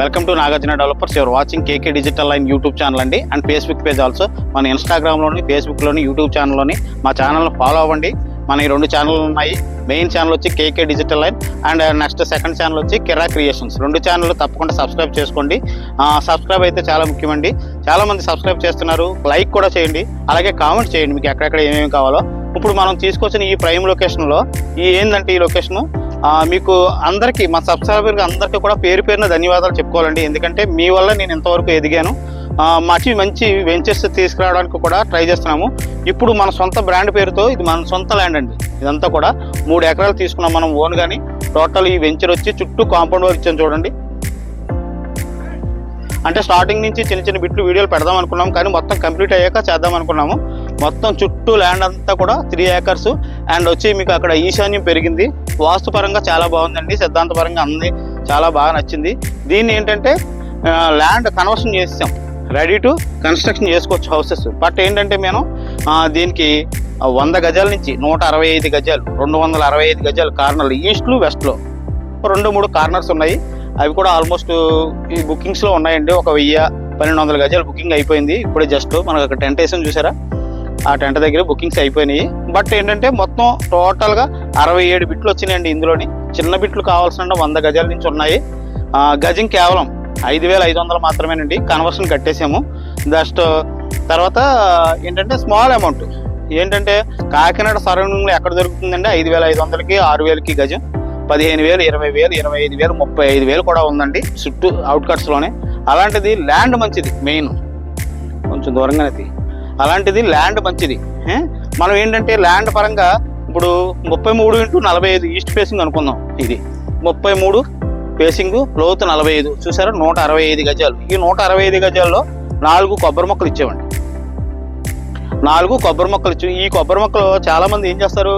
Welcome to Nagarjuna Developers. You're watching KK Digital Line YouTube channel అండి. And Facebook page also మన ఇన్స్టాగ్రామ్లోని ఫేస్బుక్లోని YouTube ఛానల్లోని మా ఛానల్ని follow అవ్వండి. మన ఈ రెండు ఛానల్ ఉన్నాయి. మెయిన్ ఛానల్ వచ్చి KK digital line and next second channel వచ్చి కిరా క్రియేషన్స్ రెండు ఛానల్ తప్పకుండా సబ్స్క్రైబ్ చేసుకోండి. సబ్స్క్రైబ్ అయితే చాలా ముఖ్యమండి. చాలా మంది సబ్స్క్రైబ్ చేస్తున్నారు. లైక్ కూడా చేయండి. అలాగే కామెంట్ చేయండి. మీకు ఎక్కడెక్కడ ఏమేమి కావాలో. ఇప్పుడు మనం తీసుకొచ్చిన ఈ ప్రైమ్ లొకేషన్లో ఈ ఏంటంటే ఈ లొకేషన్ మీకు అందరికీ మా సబ్స్క్రైబర్ అందరికీ కూడా పేరు పేరున ధన్యవాదాలు చెప్పుకోవాలండి. ఎందుకంటే మీ వల్ల నేను ఇంతవరకు ఎదిగాను. మంచి మంచి వెంచర్స్ తీసుకురావడానికి కూడా ట్రై చేస్తున్నాము. ఇప్పుడు మన సొంత బ్రాండ్ పేరుతో ఇది మన సొంత ల్యాండ్ అండి. ఇదంతా కూడా మూడు ఎకరాలు తీసుకున్నాం మనం ఓన్ కానీ టోటల్ ఈ వెంచర్ వచ్చి చుట్టూ కాంపౌండ్ వర్క్ ఇచ్చాను చూడండి. అంటే స్టార్టింగ్ నుంచి చిన్న చిన్న బిట్లు వీడియోలు పెడదాం అనుకున్నాం. కానీ మొత్తం కంప్లీట్ అయ్యాక చేద్దాం అనుకున్నాము. మొత్తం చుట్టూ ల్యాండ్ అంతా కూడా త్రీ ఏకర్స్ అండ్ వచ్చి మీకు అక్కడ ఈశాన్యం పెరిగింది. వాస్తుపరంగా చాలా బాగుందండి సిద్ధాంతపరంగా అంది చాలా బాగా నచ్చింది. దీన్ని ఏంటంటే ల్యాండ్ కన్వర్షన్ చేసాం రెడీ టు కన్స్ట్రక్షన్ చేసుకోవచ్చు హౌసెస్ బట్ ఏంటంటే మేము దీనికి వంద గజాల నుంచి నూట అరవై ఐదు గజాలు రెండు వందల అరవై ఐదు గజాలు కార్నర్లు ఈస్ట్లో వెస్ట్లో రెండు మూడు కార్నర్స్ ఉన్నాయి. అవి కూడా ఆల్మోస్ట్ ఈ బుకింగ్స్లో ఉన్నాయండి. ఒక వెయ్యి పన్నెండు వందల గజాలు బుకింగ్ అయిపోయింది. ఇప్పుడే జస్ట్ మనకు అక్కడ టెంట్ వేసాం చూసారా? ఆ టెంట్ దగ్గర బుకింగ్స్ అయిపోయినాయి. బట్ ఏంటంటే మొత్తం టోటల్గా అరవై ఏడు బిట్లు వచ్చినాయండి ఇందులోని. చిన్న బిట్లు కావాల్సిన వంద గజాల నుంచి ఉన్నాయి. గజం కేవలం ఐదు వేల ఐదు వందలు మాత్రమేనండి. కన్వర్షన్ కట్టేసాము. జస్ట్ తర్వాత ఏంటంటే స్మాల్ అమౌంట్ ఏంటంటే కాకినాడ సరౌండింగ్లో ఎక్కడ దొరుకుతుందండి ఐదు వేల ఐదు వందలకి ఆరు వేలకి గజం. పదిహేను వేలు ఇరవై వేలు ఇరవై ఐదు వేలు ముప్పై ఐదు వేలు కూడా ఉందండి చుట్టూ అవుట్కట్స్లోనే అలాంటిది ల్యాండ్ మంచిది మెయిన్ కొంచెం దూరంగానే తీ. అలాంటిది ల్యాండ్ మంచిది. మనం ఏంటంటే ల్యాండ్ పరంగా ఇప్పుడు ముప్పై మూడు ఇంటూ నలభై ఐదు ఈస్ట్ ఫేసింగ్ అనుకుందాం. ఇది ముప్పై మూడు ఫేసింగ్ లోతు నలభై ఐదు. చూసారా? నూట అరవై ఐదు గజాలు. ఈ నూట అరవై ఐదు గజాల్లో నాలుగు కొబ్బరి మొక్కలు ఇచ్చామండి నాలుగు కొబ్బరి మొక్కలు ఇచ్చి ఈ కొబ్బరి మొక్కలు చాలామంది ఏం చేస్తారు?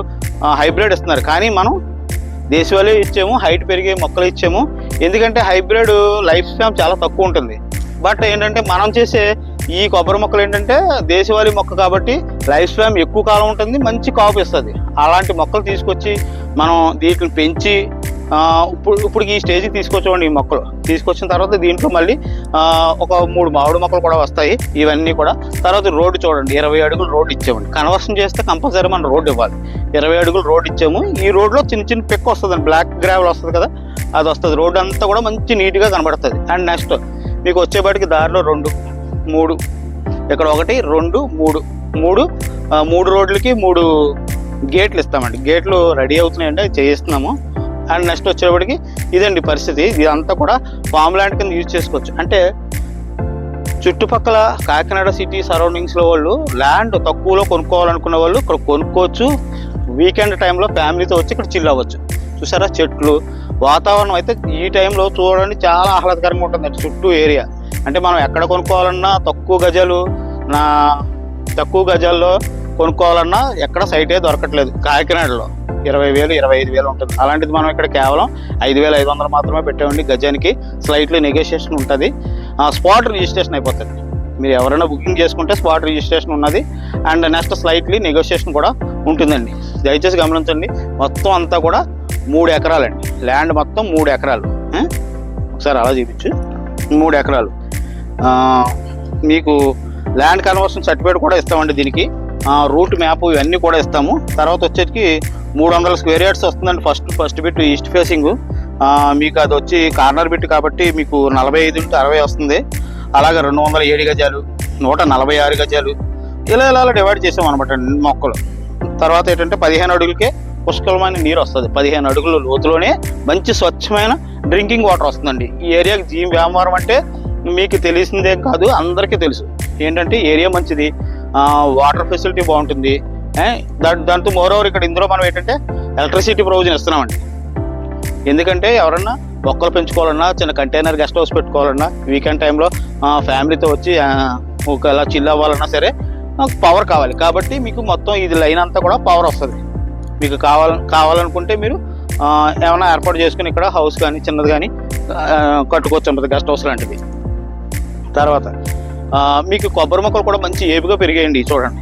హైబ్రిడ్ ఇస్తున్నారు. కానీ మనం దేశవాళీ ఇచ్చాము హైట్ పెరిగే మొక్కలు ఇచ్చాము. ఎందుకంటే హైబ్రిడ్ లైఫ్ స్పాన్ చాలా తక్కువ ఉంటుంది. బట్ ఏంటంటే మనం చేసే ఈ కొబ్బరి మొక్కలు ఏంటంటే దేశవాళీ మొక్క కాబట్టి లైఫ్ స్పాన్ ఎక్కువ కాలం ఉంటుంది మంచి కాపు ఇస్తుంది. అలాంటి మొక్కలు తీసుకొచ్చి మనం వీటిని పెంచి ఇప్పుడు ఇప్పుడు ఈ స్టేజ్కి తీసుకొచ్చామండి ఈ మొక్కలు. తీసుకొచ్చిన తర్వాత దీంట్లో మళ్ళీ ఒక మూడు మామిడి మొక్కలు కూడా వస్తాయి. ఇవన్నీ కూడా తర్వాత రోడ్డు చూడండి ఇరవై అడుగులు రోడ్డు ఇచ్చామండి. కన్వర్షన్ చేస్తే కంపల్సరీ మనం రోడ్డు ఇవ్వాలి. ఇరవై అడుగులు రోడ్డు ఇచ్చాము. ఈ రోడ్లో చిన్న చిన్న పిక్ వస్తుంది బ్లాక్ గ్రావెల్ వస్తుంది కదా అది వస్తుంది. రోడ్డు అంతా కూడా మంచి నీట్గా కనబడుతుంది. అండ్ నెక్స్ట్ మీకు వచ్చేపాటికి దారిలో రెండు మూడు. ఇక్కడ ఒకటి రెండు మూడు. మూడు మూడు రోడ్లకి మూడు గేట్లు ఇస్తామండి. గేట్లు రెడీ అవుతున్నాయండి అది చేయిస్తున్నాము. అండ్ నెక్స్ట్ వచ్చేప్పటికి ఇదండి పరిస్థితి. ఇదంతా కూడా ఫామ్ ల్యాండ్ కింద యూజ్ చేసుకోవచ్చు. అంటే చుట్టుపక్కల కాకినాడ సిటీ సరౌండింగ్స్లో వాళ్ళు ల్యాండ్ తక్కువలో కొనుక్కోవాలనుకున్న వాళ్ళు ఇక్కడ కొనుక్కోవచ్చు. వీకెండ్ టైంలో ఫ్యామిలీతో వచ్చి ఇక్కడ చిల్ అవ్వచ్చు. చూసారా? చెట్లు వాతావరణం అయితే ఈ టైంలో చూడండి చాలా ఆహ్లాదకరంగా ఉంటుంది చుట్టూ ఏరియా అంటే మనం ఎక్కడ కొనుక్కోవాలన్నా తక్కువ గజాలు నా తక్కువ గజాల్లో కొనుక్కోవాలన్నా ఎక్కడ సైటే దొరకట్లేదు. కాకినాడలో ఇరవై వేలు ఇరవై ఐదు వేలు ఉంటుంది. అలాంటిది మనం ఇక్కడ కేవలం ఐదు వేల ఐదు వందలు మాత్రమే పెట్టామండి గజానికి స్లైట్లీ నెగోషియేషన్ ఉంటుంది. స్పాట్ రిజిస్ట్రేషన్ అయిపోతుంది. మీరు ఎవరైనా బుకింగ్ చేసుకుంటే స్పాట్ రిజిస్ట్రేషన్ ఉన్నది. అండ్ నెక్స్ట్ స్లైట్లీ నెగోషియేషన్ కూడా ఉంటుందండి. దయచేసి గమనించండి. మొత్తం అంతా కూడా మూడు ఎకరాలండి. ల్యాండ్ మొత్తం మూడు ఎకరాలు. ఒకసారి అలా చూపించు. మూడు ఎకరాలు. మీకు ల్యాండ్ కన్వర్షన్ సర్టిఫికేట్ కూడా ఇస్తామండి దీనికి. రూట్ మ్యాప్ ఇవన్నీ కూడా ఇస్తాము. తర్వాత వచ్చేటికి మూడు వందల స్క్వేర్ యార్డ్స్ వస్తుందండి first first bit east facing మీకు అది వచ్చి కార్నర్ బిట్ కాబట్టి మీకు నలభై ఐదు నుంచి అరవై వస్తుంది. అలాగే రెండు వందల ఏడు గజాలు నూట నలభై ఆరు గజాలు. ఇలా ఇలా డివైడ్ చేసాం అనమాట మొక్కలు. తర్వాత ఏంటంటే పదిహేను అడుగులకే పుష్కలమైన నీరు వస్తుంది. పదిహేను అడుగుల లోతులోనే మంచి స్వచ్ఛమైన డ్రింకింగ్ వాటర్ వస్తుందండి. ఈ ఏరియాకి జీం వ్యాపారం అంటే మీకు తెలిసిందే కాదు అందరికీ తెలుసు. ఏంటంటే ఏరియా మంచిది వాటర్ ఫెసిలిటీ బాగుంటుంది. దాంతో మోర్ ఓవర్ ఇక్కడ ఇందులో మనం ఏంటంటే ఎలక్ట్రిసిటీ ప్రొవిజన్ ఇస్తున్నామండి. ఎందుకంటే ఎవరన్నా మొక్కలు పెంచుకోవాలన్నా చిన్న కంటైనర్ గెస్ట్ హౌస్ పెట్టుకోవాలన్నా వీకెండ్ టైంలో ఫ్యామిలీతో వచ్చి ఒకవేళ చిల్ అవ్వాలన్నా సరే పవర్ కావాలి. కాబట్టి మీకు మొత్తం ఇది లైన్ అంతా కూడా పవర్ వస్తుంది. మీకు కావాల కావాలనుకుంటే మీరు ఏమైనా ఏర్పాటు చేసుకుని ఇక్కడ హౌస్ కానీ చిన్నది కానీ కట్టుకోవచ్చు ఉంటుంది గెస్ట్ హౌస్ లాంటిది. తర్వాత మీకు కొబ్బరి మొక్కలు కూడా మంచి ఏపుగా పెరిగాయండి చూడండి.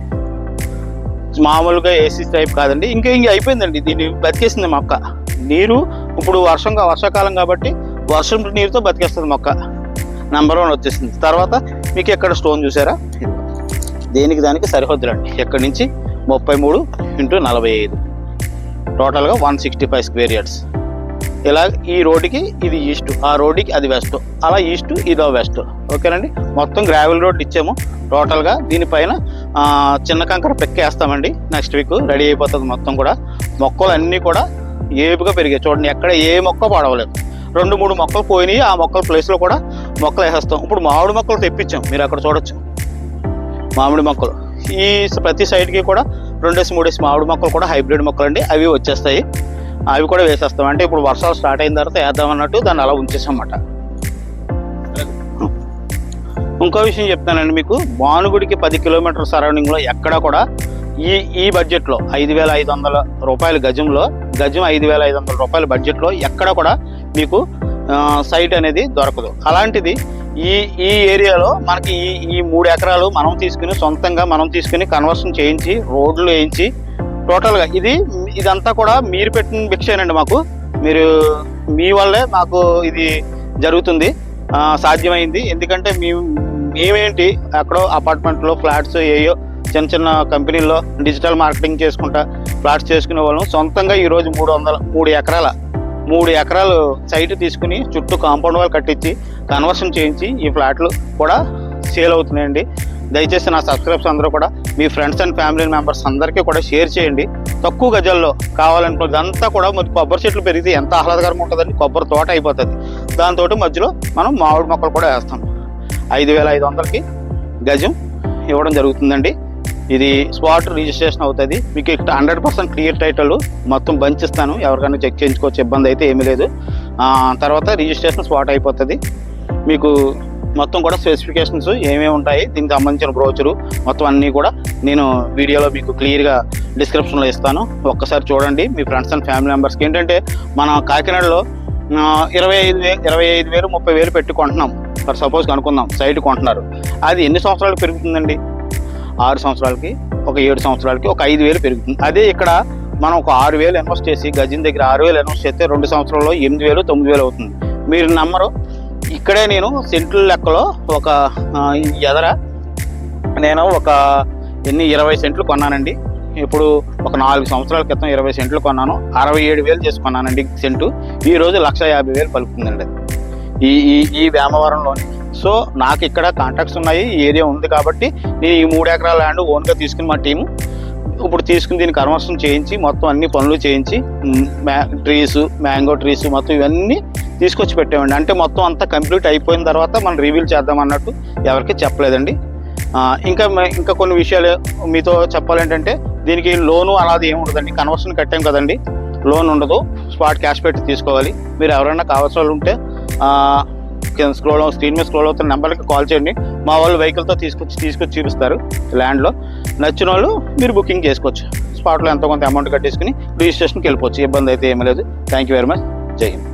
మామూలుగా ఏసీ టైప్ కాదండి. ఇంకా ఇంక అయిపోయిందండి. దీన్ని బతికేసింది మొక్క. నీరు ఇప్పుడు వర్షంగా వర్షాకాలం కాబట్టి వర్షం నీరుతో బతికేస్తుంది మొక్క. నెంబర్ వన్ వచ్చేసింది. తర్వాత మీకు ఎక్కడ స్టోన్ చూసారా? దేనికి దానికి సరిహద్దులండి. ఎక్కడి నుంచి? ముప్పై మూడు ఇంటూ నలభై ఐదు. టోటల్గా one sixty five square yards. ఇలా ఈ రోడ్డుకి ఇది ఈస్ట్ ఆ రోడ్డుకి అది వెస్ట్ అలా ఈస్ట్ ఇదో వెస్ట్ ఓకేనండి? మొత్తం గ్రావెల్ రోడ్ ఇచ్చాము. టోటల్గా దీనిపైన చిన్న కంకర పెక్కేస్తామండి. నెక్స్ట్ వీక్ రెడీ అయిపోతుంది మొత్తం కూడా. మొక్కలు అన్నీ కూడా ఏపుగా పెరిగాయి. చూడండి ఎక్కడ ఏ మొక్క పడవలేదు. రెండు మూడు మొక్కలు పోయినాయి. ఆ మొక్కల ప్లేస్లో కూడా మొక్కలు వేసేస్తాం. ఇప్పుడు మామిడి మొక్కలు తెప్పించాం. మీరు అక్కడ చూడొచ్చు. మామిడి మొక్కలు. ఈ ప్రతి సైడ్కి కూడా రెండేసి మూడేసి మామిడి మొక్కలు కూడా హైబ్రిడ్ మొక్కలు అండి అవి వచ్చేస్తాయి. అవి కూడా వేసేస్తాం. అంటే ఇప్పుడు వర్షాలు స్టార్ట్ అయిన తర్వాత వేద్దాం అన్నట్టు దాన్ని అలా ఉంచేసామాట ఇంకో విషయం చెప్తానండి మీకు. భానుగుడికి పది కిలోమీటర్ సరౌండింగ్లో ఎక్కడ కూడా ఈ ఈ బడ్జెట్లో ఐదు వేల ఐదు వందల రూపాయల గజంలో గజం ఐదు వేల ఐదు వందల రూపాయల బడ్జెట్లో ఎక్కడ కూడా మీకు సైట్ అనేది దొరకదు. అలాంటిది ఈ ఈ ఏరియాలో మనకి ఈ ఈ మూడు ఎకరాలు మనం తీసుకుని సొంతంగా మనం తీసుకుని కన్వర్షన్ చేయించి రోడ్లు వేయించి టోటల్గా ఇది ఇదంతా కూడా మీరు పెట్టిన భిక్షేనండి మాకు. మీరు మీ వల్లే మాకు ఇది జరుగుతుంది. సాధ్యమైంది. ఎందుకంటే మేము మేమేంటి ఎక్కడో అపార్ట్మెంట్లో ఫ్లాట్స్ ఏయో చిన్న చిన్న కంపెనీల్లో డిజిటల్ మార్కెటింగ్ చేసుకుంటా ఫ్లాట్స్ చేసుకునే వాళ్ళం. సొంతంగా ఈరోజు మూడు వందల మూడు ఎకరాల మూడు ఎకరాలు సైట్ తీసుకుని చుట్టూ కాంపౌండ్ వాల్ కట్టించి కన్వర్షన్ చేయించి ఈ ఫ్లాట్లు కూడా సేల్ అవుతున్నాయండి. దయచేసి నా సబ్స్క్రైబ్స్ అందరూ కూడా మీ ఫ్రెండ్స్ అండ్ ఫ్యామిలీ మెంబర్స్ అందరికీ కూడా షేర్ చేయండి. తక్కువ గజాల్లో కావాలనుకో ఇదంతా కూడా మరి కొబ్బరి చెట్లు పెరిగితే ఎంత ఆహ్లాదకరంగా ఉంటుందండి? కొబ్బరి తోట అయిపోతుంది. దాంతో మధ్యలో మనం మామిడి మొక్కలు కూడా వేస్తాం. ఐదు వేల ఐదు వందలకి గజం ఇవ్వడం జరుగుతుందండి. ఇది స్పాట్ రిజిస్ట్రేషన్ అవుతుంది. మీకు ఇక్కడ హండ్రెడ్ పర్సెంట్ క్లియర్ టైటిల్ మొత్తం బంచ్ ఇస్తాను ఎవరికైనా చెక్ చేయించుకోవచ్చు ఇబ్బంది అయితే ఏమీ లేదు. తర్వాత రిజిస్ట్రేషన్ స్పాట్ అయిపోతుంది. మీకు మొత్తం కూడా స్పెసిఫికేషన్స్ ఏమేమి ఉంటాయి దీనికి సంబంధించిన బ్రోచరు మొత్తం అన్నీ కూడా నేను వీడియోలో మీకు క్లియర్గా డిస్క్రిప్షన్లో ఇస్తాను. ఒక్కసారి చూడండి మీ ఫ్రెండ్స్ అండ్ ఫ్యామిలీ మెంబర్స్కి ఏంటంటే మన కాకినాడలో ఇరవై ఐదు వేలు ఇరవై ఐదు వేలు ముప్పై వేలు పెట్టి కొంటున్నాం. ఫర్ సపోజ్ అనుకుందాం సైట్ కొంటున్నారు. అది ఎన్ని సంవత్సరాలకు పెరుగుతుందండి? ఆరు సంవత్సరాలకి ఒక ఏడు సంవత్సరాలకి ఒక ఐదు వేలు పెరుగుతుంది. అదే ఇక్కడ మనం ఒక ఆరు వేలు ఇన్వెస్ట్ చేసి గజం దగ్గర ఆరు వేలు ఇన్వెస్ట్ చేస్తే రెండు సంవత్సరాల్లో ఎనిమిది వేలు తొమ్మిది వేలు అవుతుంది. మీరు నమ్మరు ఇక్కడే నేను సెంట్రల్ లెక్కలో ఒక ఎదర. నేను ఒక ఎన్ని ఇరవై సెంట్లు కొన్నానండి. ఇప్పుడు ఒక నాలుగు సంవత్సరాల క్రితం ఇరవై సెంట్లు కొన్నాను. అరవై ఏడు వేలు చేసుకున్నానండి సెంటు. ఈ రోజు లక్ష యాభై వేలు పలుకుతుందండి. ఈ ఈ ఈ వేమవరంలోని సో నాకు ఇక్కడ కాంటాక్ట్స్ ఉన్నాయి ఈ ఏరియా ఉంది కాబట్టి నేను ఈ మూడు ఎకరాల ల్యాండ్ ఓన్గా తీసుకుని మా టీము. ఇప్పుడు తీసుకుని దీన్ని కన్వర్షన్ చేయించి మొత్తం అన్ని పనులు చేయించి మ్యా ట్రీస్ మ్యాంగో ట్రీస్ మొత్తం ఇవన్నీ తీసుకొచ్చి పెట్టామండి అంటే మొత్తం అంతా కంప్లీట్ అయిపోయిన తర్వాత మనం రివీల్ చేద్దాం అన్నట్టు ఎవరికి చెప్పలేదండి. ఇంకా ఇంకా కొన్ని విషయాలు మీతో చెప్పాలంటే దీనికి లోను అలాది ఏమి ఉండదండి. కన్వర్షన్ కట్టాం కదండి. లోన్ ఉండదు. స్పాట్ క్యాష్ పెట్టి తీసుకోవాలి. మీరు ఎవరైనా కావాల్సిన వాళ్ళు ఉంటే కింద స్క్రోల్ స్క్రీన్ మీద స్క్రోల్ అవుతున్న నెంబర్కి కాల్ చేయండి. మా వాళ్ళు వెహికల్తో తీసుకొచ్చి తీసుకొచ్చి చూపిస్తారు ల్యాండ్లో నచ్చిన వాళ్ళు మీరు బుకింగ్ చేసుకోవచ్చు. స్పాట్లో ఎంతో కొంత అమౌంట్ కట్టేసుకుని రిజిస్ట్రేషన్కి వెళ్ళిపోవచ్చు. ఇబ్బంది అయితే ఏమీ లేదు. థ్యాంక్ యూ వెరీ మచ్ జై హింద్.